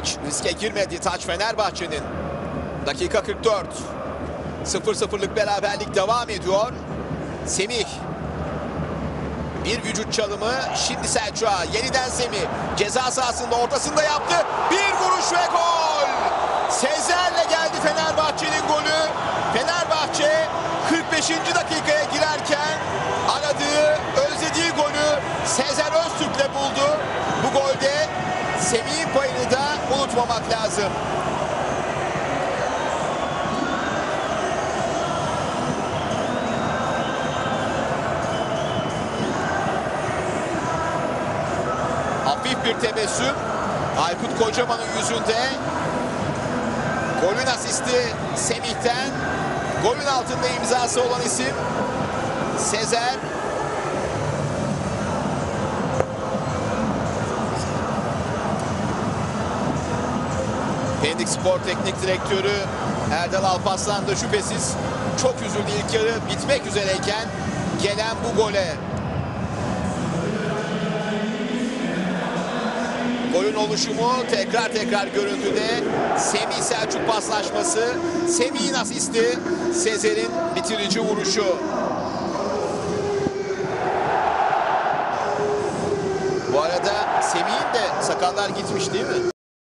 hiç riske girmedi taç Fenerbahçe'nin. Dakika 44. 0-0'lık beraberlik devam ediyor. Semih. Bir vücut çalımı. Şimdi Selçuk'a. Yeniden Semih. Ceza sahasında ortasında yaptı. Bir vuruş ve gol. Sezer'le geldi Fenerbahçe'nin golü. Fenerbahçe 45. dakikaya girerken aradığı, özlediği golü Sezer Öztürk'le buldu. Bu golde Semih'in payını da unutmamak lazım. Hafif bir tebessüm Aykut Kocaman'ın yüzünde. Golün asisti Semih'ten. Golün altında imzası olan isim Sezer. Pendik Spor Teknik Direktörü Erdal Alparslan da şüphesiz çok üzüldü ilk yarı bitmek üzereyken gelen bu gole. Golün oluşumu tekrar tekrar görüntüde. Semih Selçuk paslaşması. Semih'in asisti. Sezer'in bitirici vuruşu. Bu arada Semih'in de sakallar gitmiş değil mi?